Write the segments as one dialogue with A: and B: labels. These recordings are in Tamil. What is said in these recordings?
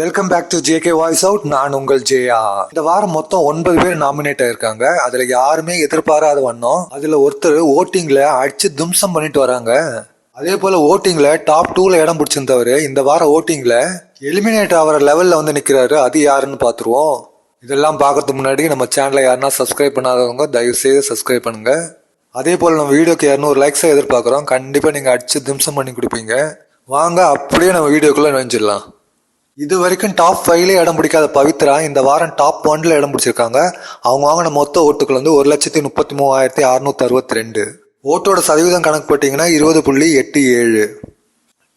A: Welcome back to JK voice out நான் உங்கள் ஜேயா இந்த வாரம் மொத்தம் ஒன்பது பேர் நாமினேட் ஆயிருக்காங்க. அதுல யாருமே எதிர்பாராத வண்ணம். அதுல ஒருத்தர் ஓட்டிங்ல அடிச்சு தும்சம் பண்ணிட்டு வராங்க. அதே போல ஓட்டிங்ல டாப் டூல இடம் பிடிச்சிருந்தவர் இந்த வாரம் ஓட்டிங்ல எலிமினேட் ஆகிற லெவல்ல வந்து நிக்கிறாரு. அது யாருன்னு பாத்துருவோம் இதெல்லாம் பார்க்கறதுக்கு முன்னாடி நம்ம சேனலை யாருன்னா சப்ஸ்கிரைப் பண்ணாதவங்க தயவு செய்து சப்ஸ்கிரைப் பண்ணுங்க. அதே போல் நம்ம வீடியோக்கு இரநூறு லைக்ஸை எதிர்பார்க்குறோம். கண்டிப்பாக நீங்கள் அடிச்சு திம்சம் பண்ணி கொடுப்பீங்க. வாங்க அப்படியே நம்ம வீடியோக்குள்ளே நுழைஞ்சிடலாம். இது வரைக்கும் டாப் ஃபைவ்லேயே இடம் பிடிக்காத பவித்ரா இந்த வாரம் டாப் ஒன்ல இடம் பிடிச்சிருக்காங்க. அவங்க வாங்கின மொத்த ஓட்டுகள் வந்து ஒரு லட்சத்தி முப்பத்தி மூவாயிரத்தி அறுநூத்தி அறுபத்தி ரெண்டு ஓட்டோட சதவீதம் கணக்கு போட்டிங்கன்னா இருபது புள்ளி எட்டு ஏழு.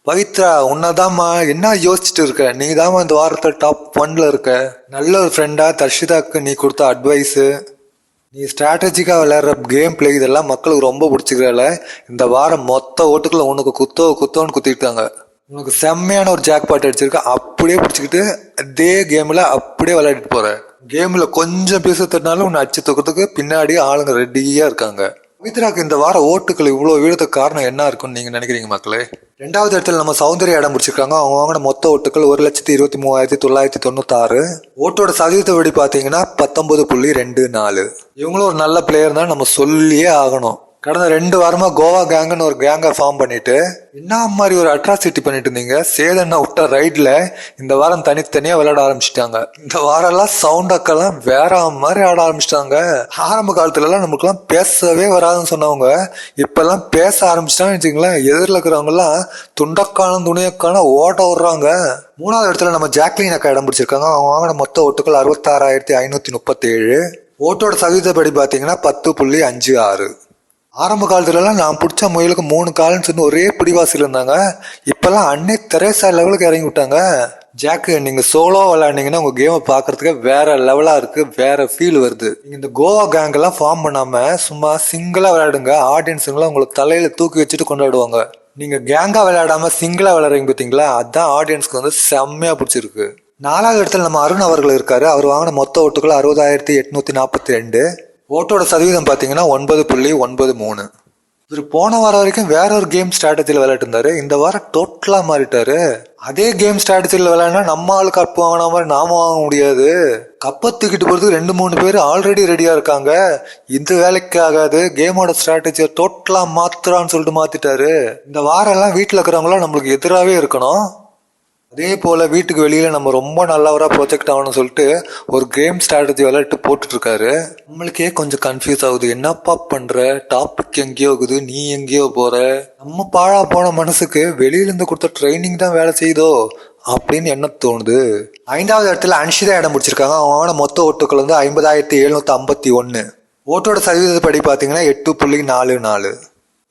A: பவித்ரா உன்னதாம்மா என்ன யோசிச்சுட்டு இருக்க? நீ தாம்மா இந்த வாரத்தில் டாப் ஒன்ல இருக்க. நல்ல ஒரு ஃப்ரெண்டா தர்ஷிதாக்கு நீ கொடுத்த அட்வைஸு நீ ஸ்ட்ராட்டஜிக்காக விளையாடுற கேம் பிளே இதெல்லாம் மக்களுக்கு ரொம்ப பிடிச்சிக்கிறல இந்த வாரம் மொத்த ஓட்டுக்களை உனக்கு குத்தோ குத்தோன்னு குத்திட்டாங்க உனக்கு செம்மையான ஒரு ஜாக் பாட் அடிச்சிருக்க. அப்படியே பிடிச்சிக்கிட்டு அதே கேமில் அப்படியே விளையாடிட்டு போகிறேன் கேமில் கொஞ்சம் பேச தட்டினாலும் உன்னை அடிச்சு தூக்கிறதுக்கு பின்னாடி ஆளுங்க ரெடியாக இருக்காங்க. பவித்ராக்கு இந்த வார ஓட்டுகள் இவ்வளோ வீழத்துக்கு காரணம் என்ன இருக்குன்னு நீங்கள் நினைக்கிறீங்க மக்களே? ரெண்டாவது இடத்துல நம்ம சௌந்தரிய இடம் பிடிச்சிருக்காங்க. அவங்க வாங்கின மொத்த ஓட்டுகள் ஒரு லட்சத்தி இருபத்தி மூவாயிரத்தி தொள்ளாயிரத்தி தொண்ணூத்தாறு. ஓட்டோட சதவீதத்தை படி பார்த்தீங்கன்னா பத்தொன்பது புள்ளி ரெண்டு நாலு. இவங்களும் ஒரு நல்ல பிளேயர் தான். நம்ம சொல்லியே ஆகணும். கடந்த ரெண்டு வாரமா கோவா கேங்குன்னு ஒரு கேங்கை ஃபார்ம் பண்ணிட்டு என்ன மாதிரி ஒரு அட்ராசிட்டி பண்ணிட்டு இருந்தீங்க? சேதண்ணா விட்ட ரைட்ல இந்த வாரம் தனித்தனியா விளையாட ஆரம்பிச்சிட்டாங்க. இந்த வாரம் எல்லாம் சவுண்ட் அக்கெல்லாம் வேற மாதிரி ஆட ஆரம்பிச்சிட்டாங்க. ஆரம்ப காலத்துல எல்லாம் நமக்குலாம் பேசவே வராதுன்னு சொன்னவங்க இப்போல்லாம் பேச ஆரம்பிச்சிட்டாங்கன்னு வச்சுங்களேன் எதிரில் இருக்கிறவங்க எல்லாம் துண்டக்கான துணியக்கான ஓட்ட விடுறாங்க. மூணாவது இடத்துல நம்ம ஜாக்லின் அக்கா இடம் பிடிச்சிருக்காங்க. அவங்க வாங்கின மொத்த ஓட்டுகள் அறுபத்தாறாயிரத்தி ஐநூத்தி முப்பத்தேழு. ஓட்டோட சதவீதப்படி பார்த்தீங்கன்னா பத்து புள்ளி அஞ்சு ஆறு. ஆரம்ப காலத்துலலாம் நான் பிடிச்ச முயலுக்கு மூணு கால்னு சொல்லி ஒரே பிடிவாசியில் இருந்தாங்க. இப்போல்லாம் அன்னை தெரேசா லெவலுக்கு இறங்கி விட்டாங்க. ஜாக்கு நீங்க சோலோ விளையாண்டீங்கன்னா உங்க கேமை பார்க்கறதுக்கு வேற லெவலா இருக்கு வேற ஃபீல் வருது. நீங்க இந்த கோவா கேங் எல்லாம் ஃபார்ம் பண்ணாம சும்மா சிங்கிளா விளையாடுங்க. ஆடியன்ஸுங்களாம் உங்களுக்கு தலையில தூக்கி வச்சுட்டு கொண்டாடுவாங்க. நீங்க கேங்கா விளையாடாம சிங்கிளா விளையாடுறீங்க பார்த்தீங்களா அதான் ஆடியன்ஸ்க்கு வந்து செம்மையா பிடிச்சிருக்கு. நாலாவது இடத்துல நம்ம அருண் அவர்கள் இருக்காரு. அவர் வாங்கின மொத்த ஓட்டுகள் அறுபதாயிரத்தி எட்நூத்தி நாற்பத்தி ரெண்டு. ஓட்டோட சதவீதம் பார்த்தீங்கன்னா ஒன்பது புள்ளி ஒன்பது மூணு. இவர் போன வாரம் வரைக்கும் வேற ஒரு கேம் ஸ்ட்ராட்டஜியில் விளையாட்டு இருந்தாரு. இந்த வாரம் டோட்டலாக மாறிட்டாரு. அதே கேம் ஸ்ட்ராட்டஜியில் விளையாடினா நம்ம ஆள் கப்பு வாங்கின மாதிரி நாம வாங்க முடியாது. கப்பை தூக்கிட்டு போகிறதுக்கு ரெண்டு மூணு பேர் ஆல்ரெடி ரெடியாக இருக்காங்க. இந்த வேலைக்கு ஆகாது. கேமோட ஸ்ட்ராட்டஜியை டோட்டலாக மாத்துறான்னு சொல்லிட்டு மாத்திட்டாரு. இந்த வாரம் எல்லாம் வீட்டில் இருக்கிறவங்களாம் நம்மளுக்கு எதிராகவே இருக்கணும். அதே போல் வீட்டுக்கு வெளியில் நம்ம ரொம்ப நல்லவராக ப்ரொஜெக்ட் ஆகணும்னு சொல்லிட்டு ஒரு கேம் ஸ்ட்ராட்டஜி விளையாட்டு போட்டுட்ருக்காரு. நம்மளுக்கே கொஞ்சம் கன்ஃபியூஸ் ஆகுது. என்னப்பா பண்ணுற டாபிக் எங்கேயோ இருக்குது. நீ எங்கேயோ போகிற நம்ம பாழா போன மனசுக்கு வெளியிலேருந்து கொடுத்த ட்ரைனிங் தான் வேலை செய்யுதோ? அப்படின்னு என்ன தோணுது? ஐந்தாவது இடத்துல அன்ஷிதா இடம் பிடிச்சிருக்காங்க. அவங்களோட மொத்த ஓட்டுக்கள் வந்து ஐம்பதாயிரத்தி எழுநூற்றி ஐம்பத்தி ஒன்று ஓட்டோட சதவீதப்படி பார்த்தீங்கன்னா எட்டு புள்ளி நாலு நாலு.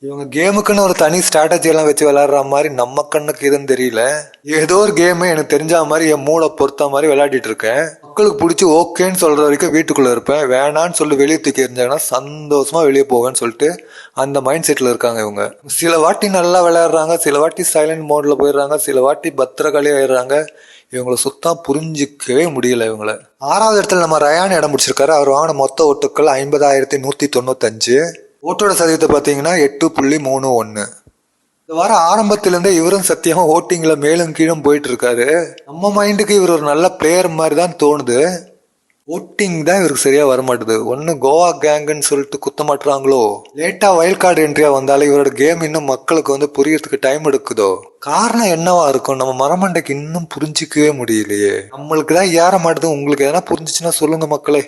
A: இவங்க கேமுக்குன்னு ஒரு தனி ஸ்ட்ராட்டஜி எல்லாம் வச்சு விளாடுற மாதிரி நம்ம கண்ணுக்கு எதுன்னு தெரியல. ஏதோ ஒரு கேமு எனக்கு தெரிஞ்ச மாதிரி என் மூளை பொறுத்த மாதிரி விளையாடிட்டு இருக்கேன். மக்களுக்கு பிடிச்சி ஓகேன்னு சொல்ற வரைக்கும் வீட்டுக்குள்ள இருப்பேன். வேணான்னு சொல்லி வெளியே தூக்கி இருந்தாங்கன்னா சந்தோஷமா வெளியே போவேன்னு சொல்லிட்டு அந்த மைண்ட் செட்ல இருக்காங்க இவங்க. சில வாட்டி நல்லா விளையாடுறாங்க சில வாட்டி சைலண்ட் மோட்ல போயிடுறாங்க சில வாட்டி பத்திரகாளி ஆயிடுறாங்க. இவங்களை சுத்தம் புரிஞ்சிக்கவே முடியல இவங்கள. ஆறாவது இடத்துல நம்ம ரயான் இடம் பிடிச்சிருக்காரு. அவர் வாங்கின மொத்த ஓட்டுக்கள் ஐம்பதாயிரத்தி நூத்தி தொண்ணூத்தஞ்சு. ஓட்டோட சதவீதத்தை பார்த்தீங்கன்னா எட்டு புள்ளி மூணு ஒன்று இந்த வாரம் ஆரம்பத்திலேருந்தே இவரும் சத்தியமாக ஓட்டிங்கில் மேலும் கீழும் போயிட்டு இருக்காரு நம்ம மைண்டுக்கு இவர் ஒரு நல்ல பிளேயர் மாதிரி தான் தோணுது. ஓட்டிங் தான் இவருக்கு சரியாக வரமாட்டுது. ஒன்று கோவா கேங்குன்னு சொல்லிட்டு குத்த மாட்டுறாங்களோ லேட்டா வயல் கார்டு என்ட்ரியா வந்தாலும் இவரோட கேம் இன்னும் மக்களுக்கு வந்து புரியறதுக்கு டைம் எடுக்குதோ? காரணம் என்னவா இருக்கும்? நம்ம மரமண்டைக்கு இன்னும் புரிஞ்சிக்கவே முடியலையே. நம்மளுக்கு தான் ஏற மாட்டுது. உங்களுக்கு எதனா புரிஞ்சிச்சுன்னா சொல்லுங்க மக்களே.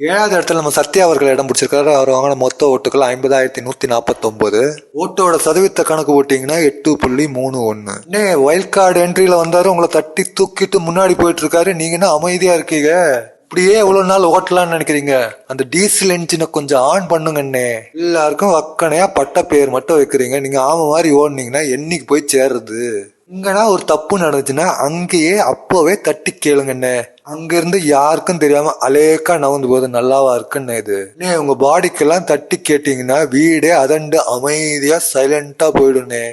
A: ஏழாவது இடத்துல நம்ம சத்யா அவர்கள் இடம் பிடிச்சிருக்காரு. அவர் வாங்கின மொத்த ஓட்டுகள் ஐம்பதாயிரத்தி நூத்தி நாற்பத்தொன்பது ஓட்டோட சதவீத கணக்கு போட்டீங்கன்னா எட்டு புள்ளி மூணு ஒன்னு. இன்னே வைல்ட் கார்டு என்ட்ரியில வந்தாரு. உங்களை தட்டி தூக்கிட்டு முன்னாடி போயிட்டு இருக்காரு நீங்க என்ன அமைதியா இருக்கீங்க? இப்படியே எவ்வளவு நாள் ஓட்டலாம்னு நினைக்கிறீங்க? அந்த டீசல் என்ஜினை கொஞ்சம் ஆன் பண்ணுங்கண்ணே எல்லாருக்கும் வக்கனையா பட்ட பேர் மட்டும் வைக்கிறீங்க. நீங்க ஆம மாதிரி ஓடுனீங்கன்னா என்னைக்கு போய் சேர்றது? இங்கன்னா ஒரு தப்பு நடந்துச்சுன்னா அங்கேயே அப்போவே தட்டி கேளுங்கண்ணே அங்கிருந்து யாருக்கும் தெரியாம அலேக்கா நவுந்து போது நல்லாவா இருக்குன்னு இது. நீ உங்க பாடிக்கெல்லாம் தட்டி கேட்டீங்கன்னா வீடே அதண்டு அமைதியா சைலண்டா போயிடுனே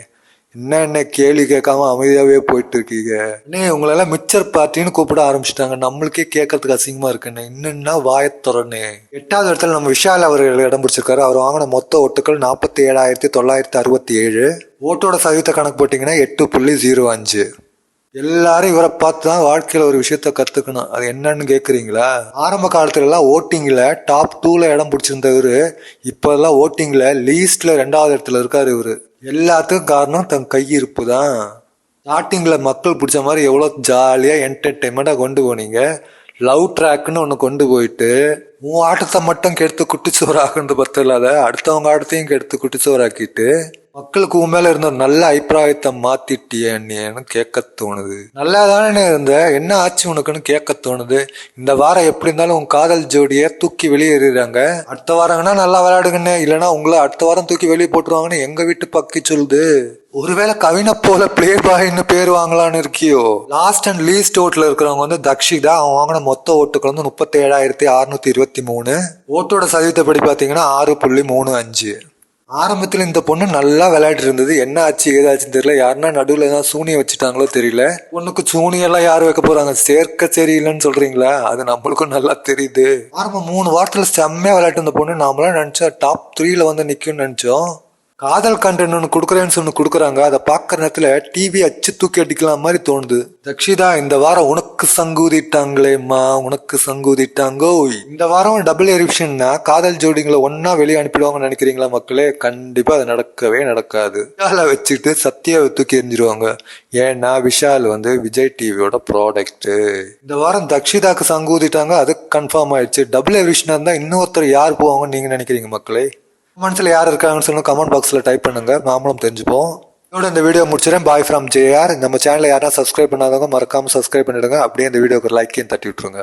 A: என்ன என்ன கேள்வி கேட்காம அமைதியாவே போயிட்டு இருக்கீங்க நீ உங்களெல்லாம் மிச்சர் பார்ட்டின்னு கூப்பிட ஆரம்பிச்சிட்டாங்க. நம்மளுக்கே கேட்கறதுக்கு அசிங்கமா இருக்குண்ணே. என்னன்னா வாயத்துறனே எட்டாவது இடத்துல நம்ம விஷால் அவர்கள் இடம் பிடிச்சிருக்காரு. அவர் வாங்கின மொத்த ஓட்டுகள் நாற்பத்தி ஏழாயிரத்தி தொள்ளாயிரத்தி அறுபத்தி ஏழு. ஓட்டோட சதவீத கணக்கு போட்டிங்கன்னா எட்டு புள்ளி ஜீரோ அஞ்சு. எல்லாரும் இவரை பார்த்து தான் வாழ்க்கையில் ஒரு விஷயத்த கற்றுக்கணும் அது என்னன்னு கேட்குறீங்களா ஆரம்ப காலத்துலலாம் ஓட்டிங்கில் டாப் டூவில் இடம் பிடிச்சிருந்த இவரு ஓட்டிங்கில் லீஸ்டில் ரெண்டாவது இடத்துல இருக்கார் இவர். எல்லாத்துக்கும் காரணம் தன் கையிருப்பு தான். ஸ்டார்டிங்கில் மக்கள் பிடிச்ச மாதிரி எவ்வளோ ஜாலியாக என்டர்டெயின்மெண்ட்டாக கொண்டு போனீங்க. லவ் ட்ராக்னு ஒன்று கொண்டு போயிட்டு உன் ஆட்டத்தை மட்டும் கெடுத்து குட்டிச்சோறாக்குறது பத்தம் இல்லாத அடுத்தவங்க ஆட்டத்தையும் கெடுத்து குட்டிச்சோறாக்கிட்டு மக்களுக்கு உன் மேல இருந்த ஒரு நல்ல அபிப்பிராயத்தை மாத்திட்டியன்னு கேட்க தோணுது. நல்லா தானே இருந்த என்ன ஆச்சு உனக்குன்னு கேட்க தோணுது. இந்த வாரம் எப்படி இருந்தாலும் உன் காதல் ஜோடியை தூக்கி வெளியேறாங்க அடுத்த வாரங்கன்னா நல்லா விளையாடுங்கன்னு இல்லைன்னா உங்களை அடுத்த வாரம் தூக்கி வெளியே போட்டுருவாங்கன்னு எங்க வீட்டு பக்கி சொல்லுது. ஒருவேளை கவினை போல பிளே பாய்னு பேர் வாங்கலான்னு இருக்கியோ? லாஸ்ட் அண்ட் லீஸ்ட் ஓட்டில் இருக்கிறவங்க வந்து தக்ஷிதா அவன் வாங்கின மொத்த ஓட்டுக்கு வந்து முப்பத்தி ஏழாயிரத்தி அறுநூத்தி இருபத்தி மூணு. ஓட்டோட சதவீதப்படி பார்த்தீங்கன்னா ஆறு புள்ளி மூணு அஞ்சு. ஆரம்பத்தில் இந்த பொண்ணு நல்லா விளையாட்டு இருந்தது. என்ன ஆச்சு ஏதாச்சுன்னு தெரியல. யாருன்னா நடுவில் தான் சூனியை வச்சுட்டாங்களோ தெரியல. பொண்ணுக்கு சூனியெல்லாம் யார் வைக்க போறாங்க? சேர்க்க சரியில்லைன்னு சொல்றீங்களா? அது நம்மளுக்கும் நல்லா தெரியுது. ஆரம்பம் மூணு வாரத்தில் செம்மையாக விளையாட்டு இந்த பொண்ணு. நாமளாம் நினச்சோம் டாப் த்ரீல வந்து நிற்கும்னு நினச்சோம். காதல் கண்டென்ட் ஒன்று கொடுக்குறேன்னு சொல்லி கொடுக்குறாங்க. அதை பார்க்குற நேரத்தில் டிவி அச்சு தூக்கி அடிக்கலாம் மாதிரி தோணுது. தக்ஷிதா இந்த வாரம் உனக்கு சங்கூதிட்டாங்களேம்மா உனக்கு சங்கூதிட்டாங்கோ. இந்த வாரம் டபுள் எரிப்ஷன்னா காதல் ஜோடிங்களை ஒன்னா வெளியே அனுப்பிடுவாங்கன்னு நினைக்கிறீங்களா மக்களே? கண்டிப்பாக அது நடக்கவே நடக்காது. விஷாலை வச்சுட்டு சத்யாவை தூக்கி எரிஞ்சிருவாங்க ஏன்னா விஷால் வந்து விஜய் டிவியோட ப்ராடக்ட் இந்த வாரம் தக்ஷிதாக்கு சங்கூதிட்டாங்க. அது கன்ஃபார்ம் ஆயிடுச்சு. டபுள் எரிப்ஷனாக இருந்தால் இன்னொருத்தர் யார் போவாங்கன்னு நீங்கள் நினைக்கிறீங்க மக்களே? கமெண்ட்ஸில் யார் இருக்காங்கன்னு சொல்லி கமெண்ட் பாக்ஸில் டைப் பண்ணுங்கள் நாமளும் தெரிஞ்சுப்போம். இதோட இந்த வீடியோ முடிச்சிடறேன் பாய் ஃப்ரம் ஜேஆர் நம்ம சேனலை யாரா சப்ஸ்கிரைப் பண்ணாதவங்க மறக்காமல் சப்ஸ்கிரைப் பண்ணிடுங்க. அப்படியே இந்த வீடியோக்கு லைக்கையும் தட்டி விட்டுருங்க.